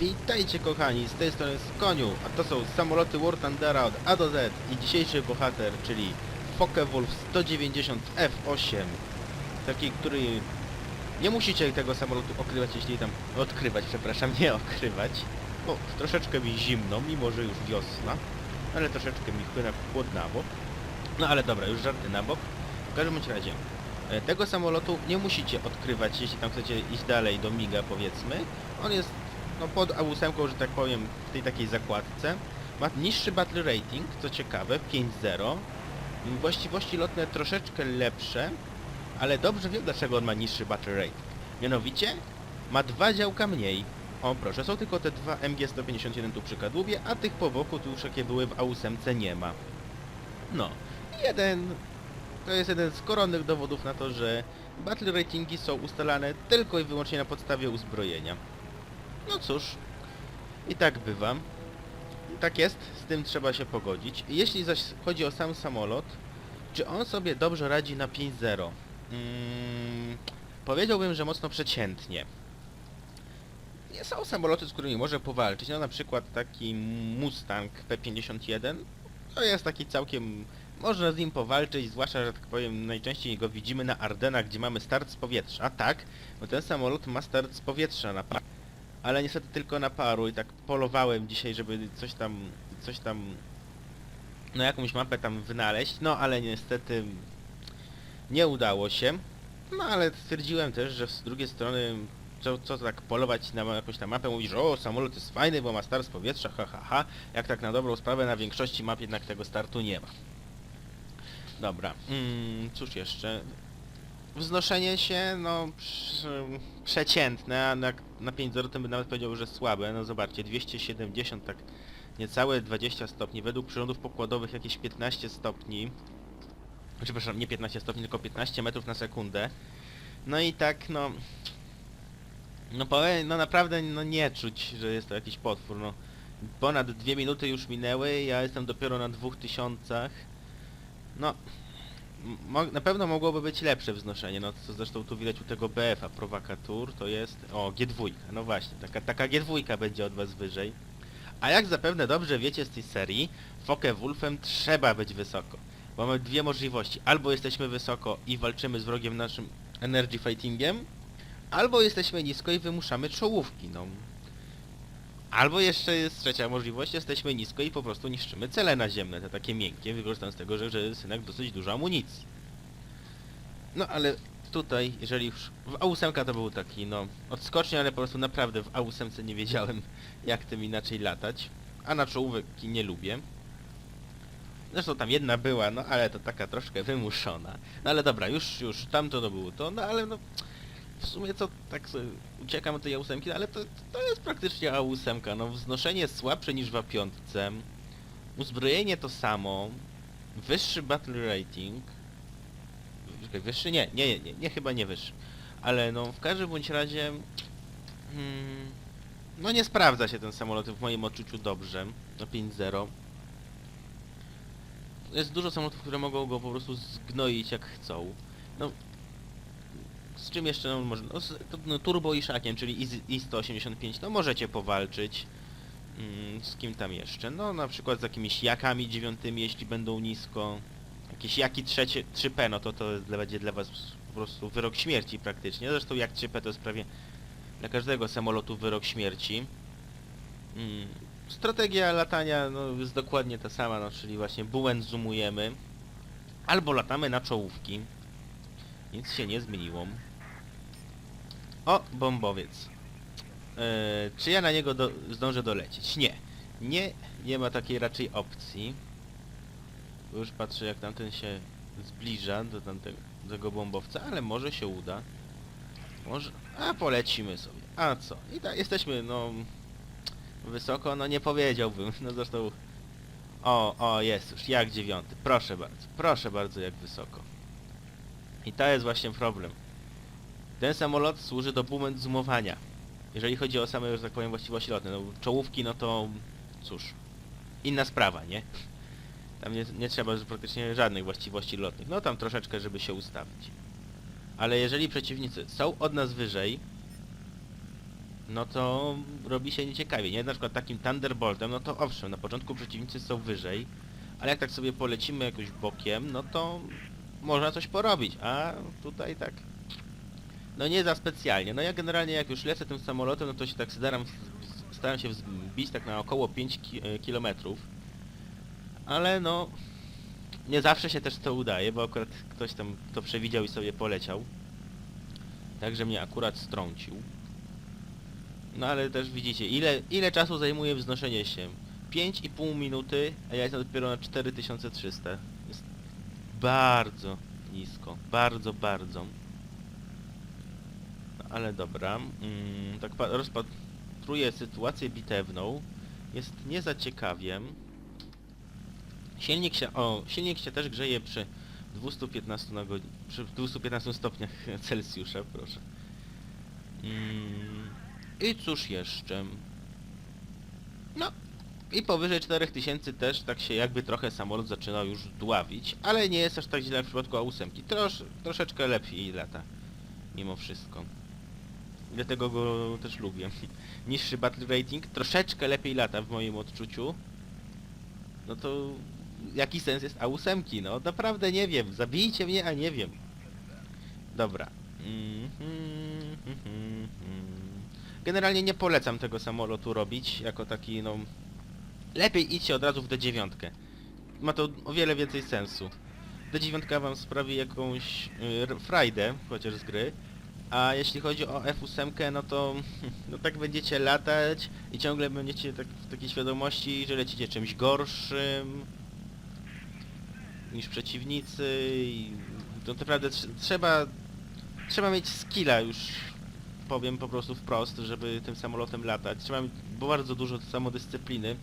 Witajcie kochani, z tej strony z Koniu, a to są samoloty War Thundera od A do Z i dzisiejszy bohater, czyli Focke-Wulf 190 F8. Taki, który... Nie musicie tego samolotu okrywać, jeśli tam... Odkrywać, przepraszam, nie okrywać. Bo troszeczkę mi zimno, mimo że już wiosna, ale troszeczkę mi chłyna chłodnawo. No ale dobra, już żarty na bok. W każdym razie, e, tego samolotu nie musicie odkrywać, jeśli tam chcecie iść dalej do MIGA powiedzmy. On jest no, pod A8, że tak powiem, w tej takiej zakładce. Ma niższy battle rating, co ciekawe, 5.0. Właściwości lotne troszeczkę lepsze, ale dobrze wiem dlaczego on ma niższy battle rating. Mianowicie ma dwa działka mniej. O proszę, są tylko te dwa MG-151 tu przy kadłubie, a tych po boku tu już jakie były w A8 nie ma. No, jeden to jest jeden z koronnych dowodów na to, że battle ratingi są ustalane tylko i wyłącznie na podstawie uzbrojenia. No cóż, i tak bywa. Tak jest, z tym trzeba się pogodzić. Jeśli zaś chodzi o sam samolot, czy on sobie dobrze radzi na 5.0? Mm, powiedziałbym, że mocno przeciętnie. Nie są samoloty, z którymi może powalczyć. No na przykład taki Mustang P51. To jest taki całkiem... Można z nim powalczyć, zwłaszcza, że tak powiem, najczęściej go widzimy na Ardenach, gdzie mamy start z powietrza. A tak, bo ten samolot ma start z powietrza na par. Ale niestety tylko na paru i tak polowałem dzisiaj, żeby coś tam, coś tam, no jakąś mapę tam wynaleźć, no ale niestety nie udało się. No ale stwierdziłem też, że z drugiej strony co, co tak polować na jakąś tam mapę, mówisz, o samolot jest fajny, bo ma start z powietrza, ha ha ha, jak tak na dobrą sprawę na większości map jednak tego startu nie ma. Dobra, mm, cóż jeszcze, wznoszenie się, no prze, przeciętne, a na, na 5.0 to bym nawet powiedział, że słabe, no zobaczcie, 270, tak niecałe 20 stopni, według przyrządów pokładowych jakieś 15 stopni, przepraszam, nie 15 stopni, tylko 15 metrów na sekundę, no i tak, no, no powiem, no naprawdę no nie czuć, że jest to jakiś potwór, no. Ponad dwie minuty już minęły, ja jestem dopiero na 2000. No, na pewno mogłoby być lepsze wznoszenie, no co zresztą tu widać u tego BF-a, Provocatur, to jest, o, G2, no właśnie, taka, taka G2 będzie od was wyżej. A jak zapewne dobrze wiecie z tej serii, Focke-Wulfem trzeba być wysoko. Bo mamy dwie możliwości, albo jesteśmy wysoko i walczymy z wrogiem naszym Energy Fightingiem, albo jesteśmy nisko i wymuszamy czołówki, no. Albo jeszcze jest trzecia możliwość, jesteśmy nisko i po prostu niszczymy cele naziemne, te takie miękkie, wykorzystając tego, że, że jest jednak dosyć dużo amunicji. No ale tutaj, jeżeli już... W A8 to był taki, no, odskocznie, ale po prostu naprawdę w A8 nie wiedziałem, jak tym inaczej latać. A na czołówki nie lubię. Zresztą tam jedna była, no ale to taka troszkę wymuszona. No ale dobra, już, już, tamto to było to, no ale no... W sumie co, tak sobie uciekam od tej A8, no ale to, to jest praktycznie A8, no wznoszenie słabsze niż w A5. Uzbrojenie to samo. Wyższy battle rating. Wyższy? Nie, nie, nie, nie, nie, chyba nie wyższy. Ale no, w każdym bądź razie... Hmm, no nie sprawdza się ten samolot w moim odczuciu dobrze. Na 5.0. Jest dużo samolotów, które mogą go po prostu zgnoić jak chcą. No, z czym jeszcze no, może, no, z no, turbo iszakiem, czyli I- I-185, no możecie powalczyć. Mm, z kim tam jeszcze? No na przykład z jakimiś jakami dziewiątymi, jeśli będą nisko. Jakieś jaki trzecie, 3P, no to to będzie dla was po prostu wyrok śmierci praktycznie. Zresztą jak 3P to jest prawie dla każdego samolotu wyrok śmierci. Mm. Strategia latania no, jest dokładnie ta sama, no, czyli właśnie bułę zoomujemy. Albo latamy na czołówki. Nic się nie zmieniło. O, bombowiec. Eee, czy ja na niego do, zdążę dolecieć? Nie. Nie, nie ma takiej raczej opcji. Już patrzę jak tamten się zbliża do tamtego do tego bombowca, ale może się uda. Może... A, polecimy sobie. A co? I tak, jesteśmy, no... Wysoko, no nie powiedziałbym. No zresztą... O, o, jest już, jak dziewiąty. Proszę bardzo, proszę bardzo, jak wysoko. I to jest właśnie problem. Ten samolot służy do moment zoomowania. Jeżeli chodzi o same, że tak powiem, właściwości lotne. No, czołówki, no to cóż, inna sprawa, nie? Tam nie, nie trzeba praktycznie żadnych właściwości lotnych. No tam troszeczkę, żeby się ustawić. Ale jeżeli przeciwnicy są od nas wyżej, no to robi się nieciekawie, nie? Na przykład takim Thunderboltem, no to owszem, na początku przeciwnicy są wyżej, ale jak tak sobie polecimy jakoś bokiem, no to można coś porobić, a tutaj tak... No nie za specjalnie. No ja generalnie jak już lecę tym samolotem, no to się tak staram, staram się wzbić tak na około 5 ki e, kilometrów. Ale no... Nie zawsze się też to udaje, bo akurat ktoś tam to przewidział i sobie poleciał. Także mnie akurat strącił. No ale też widzicie, ile, ile czasu zajmuje wznoszenie się? 5,5 minuty, a ja jestem dopiero na 4300. Jest bardzo nisko. Bardzo, bardzo. Ale dobra. Mm, tak pa- rozpatruję sytuację bitewną. Jest nie za ciekawie. Silnik się, o, silnik się też grzeje przy 215 na godzinę, przy 215 stopniach Celsjusza, proszę. Mm, I cóż jeszcze? No, i powyżej 4000 też tak się jakby trochę samolot zaczynał już dławić, ale nie jest aż tak źle w przypadku A8. Trosz, troszeczkę lepiej lata, mimo wszystko. Dlatego go też lubię. Niższy battle rating, troszeczkę lepiej lata w moim odczuciu. No to jaki sens jest A8? No naprawdę nie wiem. Zabijcie mnie, a nie wiem. Dobra. Mhm, mhm, mhm. Generalnie nie polecam tego samolotu robić jako taki no... Lepiej idźcie od razu w D9. Ma to o wiele więcej sensu. D9 wam sprawi jakąś y, frajdę, chociaż z gry. A jeśli chodzi o F8, no to no tak będziecie latać i ciągle będziecie tak w takiej świadomości, że lecicie czymś gorszym niż przeciwnicy i to naprawdę tr- trzeba trzeba mieć skilla już powiem po prostu wprost, żeby tym samolotem latać. Trzeba mieć bardzo dużo samodyscypliny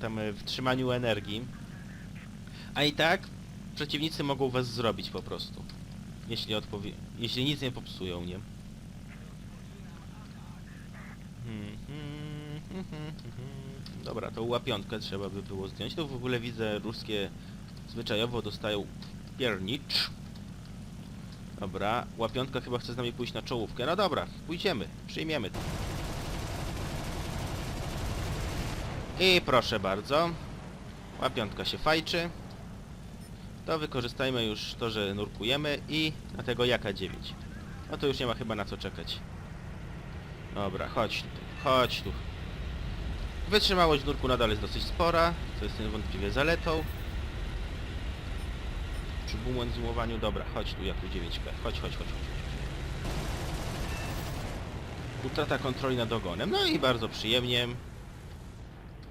tam e, w trzymaniu energii. A i tak przeciwnicy mogą was zrobić po prostu. Jeśli odpowie... Jeśli nic nie popsują, nie? Dobra, to łapiątkę trzeba by było zdjąć. To w ogóle widzę ruskie zwyczajowo dostają piernicz. Dobra, łapiątka chyba chce z nami pójść na czołówkę. No dobra, pójdziemy, przyjmiemy to. I proszę bardzo. Łapiątka się fajczy. To wykorzystajmy już to, że nurkujemy i na tego jaka 9. No to już nie ma chyba na co czekać. Dobra, chodź tu, chodź tu. Wytrzymałość nurku nadal jest dosyć spora, co jest niewątpliwie zaletą. Przy zoomowaniu, dobra, chodź tu Jaku 9K, chodź, chodź, chodź, chodź. Utrata kontroli nad ogonem, no i bardzo przyjemnie.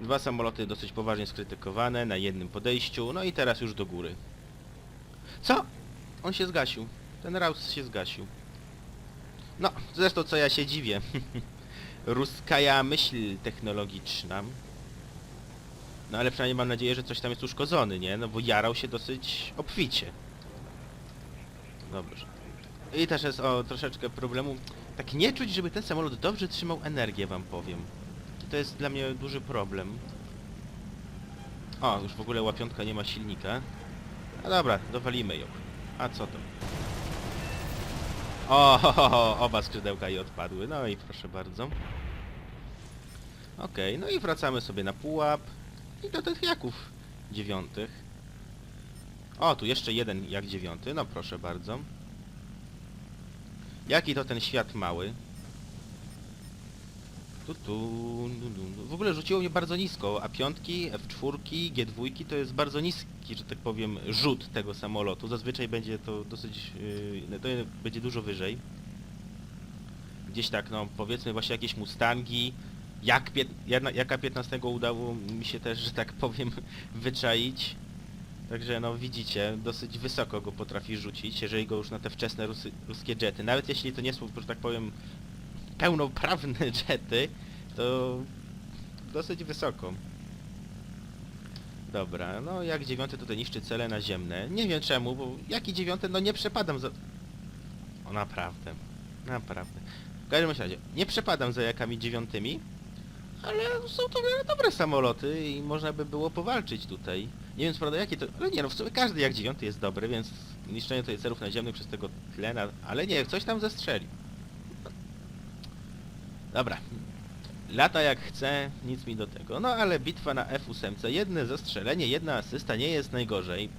Dwa samoloty dosyć poważnie skrytykowane na jednym podejściu, no i teraz już do góry. Co? On się zgasił. Ten Raus się zgasił. No, zresztą co ja się dziwię. Ruskaja myśl technologiczna. No ale przynajmniej mam nadzieję, że coś tam jest uszkodzony, nie? No bo jarał się dosyć obficie. Dobrze. I też jest o troszeczkę problemu. Tak nie czuć, żeby ten samolot dobrze trzymał energię, wam powiem. To jest dla mnie duży problem. O, już w ogóle łapiątka nie ma silnika. No dobra, dowalimy ją. A co to? O, oba skrzydełka jej odpadły. No i proszę bardzo. Okej, no i wracamy sobie na pułap. I do tych jaków dziewiątych. O, tu jeszcze jeden jak dziewiąty. No proszę bardzo. Jaki to ten świat mały? Tu, tu. W ogóle rzuciło mnie bardzo nisko, a piątki, F4, G2 to jest bardzo niski, że tak powiem, rzut tego samolotu. Zazwyczaj będzie to dosyć, yy, to będzie dużo wyżej. Gdzieś tak, no powiedzmy właśnie jakieś Mustangi, jak pię- jaka 15 udało mi się też, że tak powiem, wyczaić. Także no widzicie, dosyć wysoko go potrafi rzucić, jeżeli go już na te wczesne rusy, ruskie jety. Nawet jeśli to nie są, że tak powiem, pełnoprawne jety, to dosyć wysoko. Dobra, no jak dziewiąty tutaj niszczy cele naziemne. Nie wiem czemu, bo jaki dziewiąty, no nie przepadam za... O naprawdę, naprawdę. W każdym razie, nie przepadam za jakami dziewiątymi, ale są to dobre samoloty i można by było powalczyć tutaj. Nie wiem prawda jakie to... Ale nie no, w sumie każdy jak dziewiąty jest dobry, więc niszczenie tutaj celów naziemnych przez tego tlena... Ale nie, coś tam zestrzeli. Dobra. Lata jak chce, nic mi do tego. No ale bitwa na F8, jedne zastrzelenie, jedna asysta nie jest najgorzej.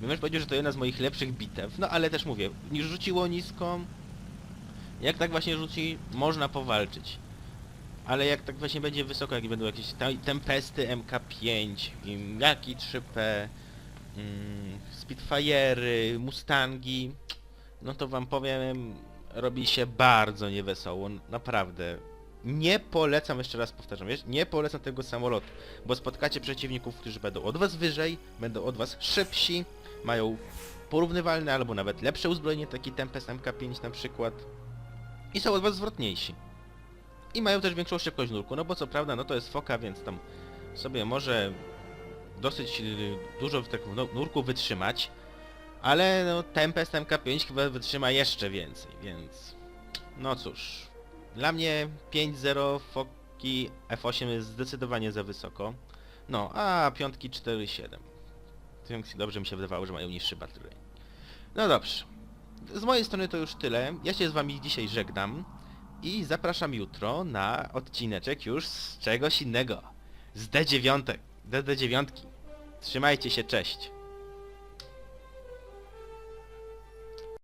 Bym też powiedział, że to jedna z moich lepszych bitew. No ale też mówię, rzuciło nisko. Jak tak właśnie rzuci, można powalczyć. Ale jak tak właśnie będzie wysoko, jak będą jakieś te- tempesty MK5, i Maki 3P, mm, Spitfire'y, Mustangi, no to wam powiem, robi się bardzo niewesoło, naprawdę. Nie polecam, jeszcze raz powtarzam, nie polecam tego samolotu, bo spotkacie przeciwników, którzy będą od was wyżej, będą od was szybsi, mają porównywalne albo nawet lepsze uzbrojenie, taki Tempest MK5 na przykład, i są od was zwrotniejsi. I mają też większą szybkość nurku, no bo co prawda, no to jest foka, więc tam sobie może dosyć y, dużo w nu- nurku wytrzymać, ale no Tempest MK5 chyba wytrzyma jeszcze więcej, więc no cóż. Dla mnie 5.0 foki F8 jest zdecydowanie za wysoko. No, a piątki 4.7. Piątki dobrze mi się wydawało, że mają niższy battery. No dobrze. Z mojej strony to już tyle. Ja się z wami dzisiaj żegnam i zapraszam jutro na odcineczek już z czegoś innego. Z D9. DD9. Trzymajcie się, cześć.